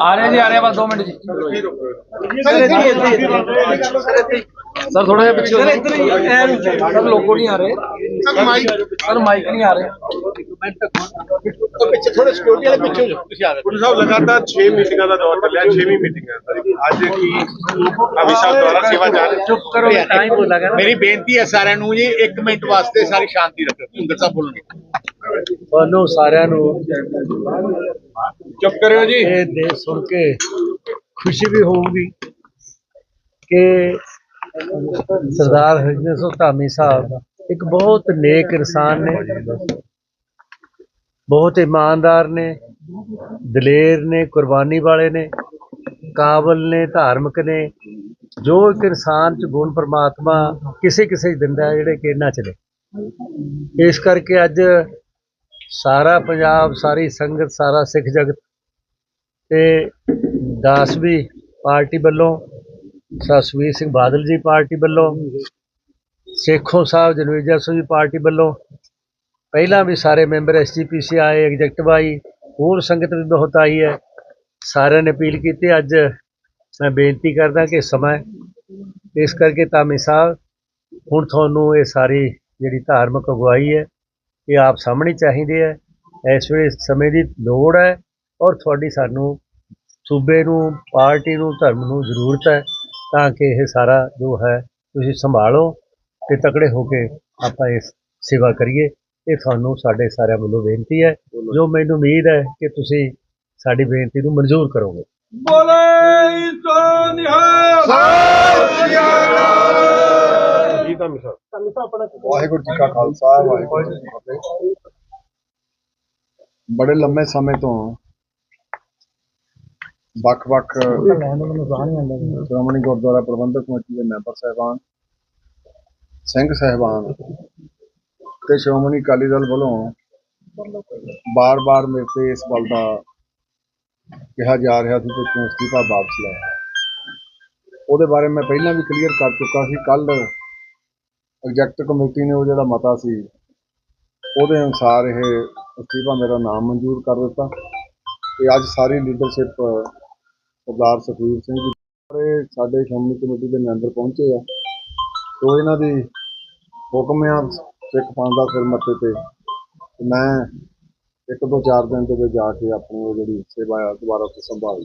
ਆ ਰਹੇ ਜੀ ਆ ਰਹੇ ਬਸ 2 ਮਿੰਟ ਜੀ ਸਰ ਥੋੜਾ ਜਿਹਾ ਪਿੱਛੇ ਹੋ ਜਾਓ। ਸਰ ਲੋਕੋ ਨਹੀਂ ਆ ਰਹੇ। ਸਰ ਮਾਈਕ ਨਹੀਂ ਆ ਰਹੇ। ਪਿੱਛੇ ਥੋੜੇ ਸਿਕਿਉਰਿਟੀ ਵਾਲੇ ਪਿੱਛੇ ਹੋ ਜਾਓ ਤੁਸੀਂ ਆ ਪੁਲਿਸ ਸਾਹਿਬ ਲਗਾਤਾਰ 6 ਮੀਟਿੰਗਾਂ ਦਾ ਦੌਰ ਚੱਲਿਆ 6ਵੀਂ ਮੀਟਿੰਗ ਹੈ ਸਾਡੀ ਅੱਜ ਕੀ ਅਭੀ ਸਾਹਿਬ ਦੁਆਰਾ ਸੇਵਾ ਜਾਰੀ ਚੁੱਪ ਕਰੋ ਤਾਂ ਹੀ ਬੋਲਾਂਗਾ ਮੇਰੀ ਬੇਨਤੀ ਹੈ ਸਾਰਿਆਂ ਨੂੰ ਜੀ 1 ਮਿੰਟ ਵਾਸਤੇ ਸਾਰੀ ਸ਼ਾਂਤੀ ਰੱਖੋ ਭੁੰਦਰ ਸਾਹਿਬ ਬੋਲਣਗੇ ਤੁਹਾਨੂੰ ਸਾਰਿਆਂ ਨੂੰ ਚੁੱਪ ਕਰਿਓ ਜੀ। ਇਹ ਦੇ ਸੁਣ ਕੇ ਖੁਸ਼ੀ ਵੀ ਹੋਊਗੀ ਕਿ ਸਰਦਾਰ ਹਰਜਿੰਦਰ ਸਿੰਘ ਧਾਮੀ ਸਾਹਿਬ ਇੱਕ ਬਹੁਤ ਨੇਕ ਇਨਸਾਨ ਨੇ। ਬਹੁਤ ਇਮਾਨਦਾਰ ਨੇ। ਦਲੇਰ ਨੇ, ਕੁਰਬਾਨੀ ਵਾਲੇ ਨੇ, ਕਾਬਲ ਨੇ, ਧਾਰਮਿਕ ਨੇ। ਜੋ ਇੱਕ ਇਨਸਾਨ ਚ ਗੁਣ ਪ੍ਰਮਾਤਮਾ ਕਿਸੇ ਕਿਸੇ 'ਚ ਦਿੰਦਾ ਜਿਹੜੇ ਕਿ ਇਹਨਾਂ ਚ ਨੇ। ਇਸ ਕਰਕੇ ਅੱਜ ਸਾਰਾ ਪੰਜਾਬ, ਸਾਰੀ ਸੰਗਤ, ਸਾਰਾ ਸਿੱਖ ਜਗਤ ਤੇ ਦਾਸਵੀ ਪਾਰਟੀ ਵੱਲੋਂ ਸਸਵੀਰ ਸਿੰਘ ਬਾਦਲ ਜੀ ਪਾਰਟੀ ਵੱਲੋਂ, ਸੇਖੋਂ ਸਾਹਿਬ ਜਨਵੀਜਾ ਸਿੰਘ ਜੀ ਪਾਰਟੀ ਵੱਲੋਂ, ਪਹਿਲਾਂ ਵੀ ਸਾਰੇ ਮੈਂਬਰ ਐਸਜੀਪੀਸੀ ਆਏ ਐਗਜ਼ੈਕਟਿਵ ਆਈ, ਹੋਰ ਸੰਗਤ ਵੀ ਬਹੁਤ ਆਈ ਹੈ। ਸਾਰਿਆਂ ਨੇ ਅਪੀਲ ਕੀਤੀ, ਅੱਜ ਮੈਂ ਬੇਨਤੀ ਕਰਦਾ ਕਿ ਸਮਾਂ ਇਸ ਕਰਕੇ ਧਾਮੀ ਸਾਹਿਬ, ਹੁਣ ਤੁਹਾਨੂੰ ਇਹ ਸਾਰੀ ਜਿਹੜੀ ਧਾਰਮਿਕ ਅਗਵਾਈ ਹੈ, ਇਹ ਆਪ ਸਾਹਮਣੇ ਚਾਹੀਦੀ ਹੈ। ਇਸ ਵੇਲੇ ਸਮੇਂ ਦੀ ਲੋੜ ਹੈ ਔਰ ਤੁਹਾਡੀ ਸਾਨੂੰ ਸੂਬੇ ਨੂੰ, ਪਾਰਟੀ ਨੂੰ, ਧਰਮ ਨੂੰ ਜ਼ਰੂਰਤ ਹੈ। ਤਾਂ ਕਿ ਇਹ ਸਾਰਾ ਜੋ ਹੈ ਤੁਸੀਂ ਸੰਭਾਲੋ ਤੇ ਤਕੜੇ ਹੋ ਕੇ ਆਪਾਂ ਇਸ ਸੇਵਾ ਕਰੀਏ। ਇਹ ਤੁਹਾਨੂੰ ਸਾਡੇ ਸਾਰਿਆਂ ਵੱਲੋਂ ਬੇਨਤੀ ਹੈ। ਜੋ ਮੈਨੂੰ ਉਮੀਦ ਹੈ ਕਿ ਤੁਸੀਂ ਸਾਡੀ ਬੇਨਤੀ ਨੂੰ ਮਨਜ਼ੂਰ ਕਰੋਗੇ। ਜੀ ਤਾਂ ਮਿਸਾਲ ਵਾਹਿਗੁਰੂ ਜੀ ਕਾ ਖਾਲਸਾ ਵਾਹਿਗੁਰੂ ਜੀ ਕੀ ਫਤਿਹ। ਬੜੇ ਲੰਮੇ ਸਮੇਂ ਤੋਂ ਵੱਖ-ਵੱਖ ਸ਼੍ਰੋਮਣੀ ਗੁਰਦੁਆਰਾ ਪ੍ਰਬੰਧਕ ਕਮੇਟੀ ਦੇ ਮੈਂਬਰ ਸਾਹਿਬਾਨ ਸਿੰਘ ਸਾਹਿਬਾਨ ਤੇ ਸ਼੍ਰੋਮਣੀ ਅਕਾਲੀ ਦਲ ਵੱਲੋਂ ਬਾਰ-ਬਾਰ ਮੇਰੇ ਤੇ ਇਸ ਗੱਲ ਦਾ ਕਿਹਾ ਜਾ ਰਿਹਾ ਸੀ ਕਿ ਤੂੰ ਅਸਤੀਫਾ ਵਾਪਸ ਲੈ ਉਹਦੇ ਬਾਰੇ ਮੈਂ ਪਹਿਲਾਂ ਵੀ ਕਲੀਅਰ ਕਰ ਚੁੱਕਾ ਸੀ। ਕੱਲ ਐਗਜ਼ੈਕਟਿਵ ਕਮੇਟੀ ਨੇ ਉਹ ਜਿਹੜਾ ਮਤਾ ਸੀ ਉਹਦੇ ਅਨੁਸਾਰ ਇਹ ਅਸਤੀਫਾ ਮੇਰਾ ਨਾਮ ਮਨਜ਼ੂਰ ਕਰ ਦਿੱਤਾ ਤੇ ਅੱਜ ਸਾਰੀ ਲੀਡਰਸ਼ਿਪ ਸਰਦਾਰ ਸੁਖਵੀਰ ਸਿੰਘ ਜੀ, ਸਾਰੇ ਸਾਡੇ ਸ਼੍ਰੋਮਣੀ ਕਮੇਟੀ ਦੇ ਮੈਂਬਰ ਪਹੁੰਚੇ ਆ। ਸੋ ਇਹਨਾਂ ਦੀ ਹੁਕਮ ਆ ਸਿੱਖ ਪੰਥ ਦਾ ਸਿਰ ਮੱਥੇ ਤੇ। ਮੈਂ ਇੱਕ ਦੋ ਚਾਰ ਦਿਨ ਦੇ ਵਿੱਚ ਜਾ ਕੇ ਆਪਣੀ ਉਹ ਜਿਹੜੀ ਸੇਵਾ ਆ, ਦੁਬਾਰਾ ਤੋਂ ਸੰਭਾਲ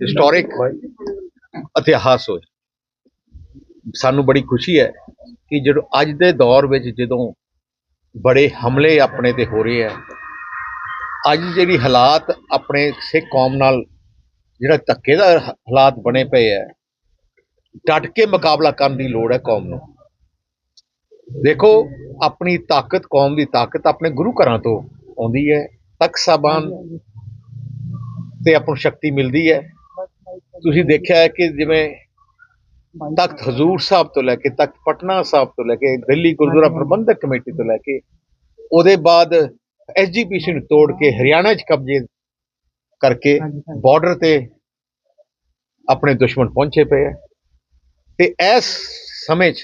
ਹਿਸਟੋਰਿਕ ਇਤਿਹਾਸ ਹੋਏ। ਸਾਨੂੰ ਬੜੀ ਖੁਸ਼ੀ ਹੈ ਕਿ ਜਦੋਂ ਅੱਜ ਦੇ ਦੌਰ ਵਿੱਚ ਜਦੋਂ ਬੜੇ ਹਮਲੇ ਆਪਣੇ ਤੇ ਹੋ ਰਹੇ ਆ ਅੱਜ ਜਿਹੜੀ ਹਾਲਾਤ ਆਪਣੇ ਸਿੱਖ ਕੌਮ ਨਾਲ ਜਿਹੜਾ ਧੱਕੇ ਦਾ ਹਾਲਾਤ ਬਣੇ ਪਏ ਆ ਡਟ ਕੇ ਮੁਕਾਬਲਾ ਕਰਨ ਦੀ ਲੋੜ ਹੈ ਕੌਮ ਨੂੰ। ਦੇਖੋ, ਆਪਣੀ ਤਾਕਤ, ਕੌਮ ਦੀ ਤਾਕਤ ਆਪਣੇ ਗੁਰੂ ਘਰਾਂ ਤੋਂ ਆਉਂਦੀ ਹੈ, ਤਖਤ ਸਾਹਿਬਾਨ ਤੇ ਆਪਾਂ ਨੂੰ ਸ਼ਕਤੀ ਮਿਲਦੀ ਹੈ। ਤੁਸੀਂ ਦੇਖਿਆ ਹੈ ਕਿ ਜਿਵੇਂ ਤਖਤ ਹਜ਼ੂਰ ਸਾਹਿਬ ਤੋਂ ਲੈ ਕੇ ਤਖਤ ਪਟਨਾ ਸਾਹਿਬ ਤੋਂ ਲੈ ਕੇ ਦਿੱਲੀ ਗੁਰਦੁਆਰਾ ਪ੍ਰਬੰਧਕ ਕਮੇਟੀ ਤੋਂ ਲੈ ਕੇ ਉਹਦੇ ਬਾਅਦ ਐਸਜੀਪੀਸੀ ਨੂੰ ਤੋੜ ਕੇ ਹਰਿਆਣਾ 'ਚ ਕਬਜ਼ੇ ਕਰਕੇ ਬਾਰਡਰ ਤੇ ਆਪਣੇ ਦੁਸ਼ਮਣ ਪਹੁੰਚੇ ਪਏ ਆ ਤੇ ਇਸ ਸਮੇਂ 'ਚ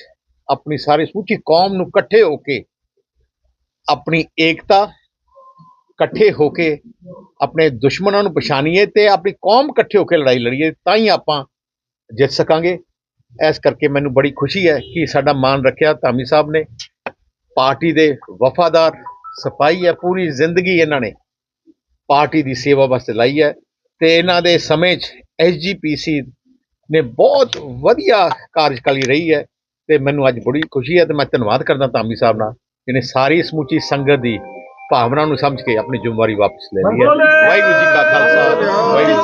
ਆਪਣੀ ਸਾਰੀ ਸਮੁੱਚੀ ਕੌਮ ਨੂੰ ਇਕੱਠੇ ਹੋ ਕੇ ਆਪਣੀ ਏਕਤਾ ਇਕੱਠੇ ਹੋ ਕੇ ਆਪਣੇ ਦੁਸ਼ਮਣਾਂ ਨੂੰ ਪਛਾਣੀਏ ਤੇ ਆਪਣੀ ਕੌਮ ਇਕੱਠੇ ਹੋ ਕੇ ਲੜਾਈ ਲੜੀਏ, ਤਾਂ ਹੀ ਆਪਾਂ ਜਿੱਤ ਸਕਾਂਗੇ। ਇਸ ਕਰਕੇ ਮੈਨੂੰ ਬੜੀ ਖੁਸ਼ੀ ਹੈ ਕਿ ਸਾਡਾ ਮਾਨ ਰੱਖਿਆ ਧਾਮੀ ਸਾਹਿਬ ਨੇ। ਪਾਰਟੀ ਦੇ ਵਫਾਦਾਰ ਸਿਪਾਹੀ ਹੈ, ਪੂਰੀ ਜ਼ਿੰਦਗੀ ਇਹਨਾਂ ਨੇ ਪਾਰਟੀ ਦੀ ਸੇਵਾ ਵਾਸਤੇ ਲਾਈ ਹੈ ਤੇ ਇਹਨਾਂ ਦੇ ਸਮੇਂ 'ਚ ਐਸਜੀਪੀਸੀ ਨੇ ਬਹੁਤ ਵਧੀਆ ਕਾਰਜਕਾਲੀ ਰਹੀ ਹੈ ਤੇ ਮੈਨੂੰ ਅੱਜ ਬੜੀ ਖੁਸ਼ੀ ਹੈ ਤੇ ਮੈਂ ਧੰਨਵਾਦ ਕਰਦਾ ਧਾਮੀ ਸਾਹਿਬ ਨਾਲ, ਜਿਹਨੇ ਸਾਰੀ ਸਮੁੱਚੀ ਸੰਗਤ ਦੀ ਭਾਵਨਾ ਨੂੰ ਸਮਝ ਕੇ ਆਪਣੀ ਜ਼ਿੰਮੇਵਾਰੀ ਵਾਪਸ ਲੈ ਲਈ ਹੈ ਵਾਹਿਗੁਰੂ ਜੀ ਕਾ ਖਾਲਸਾ ਵਾਹਿਗੁਰੂ।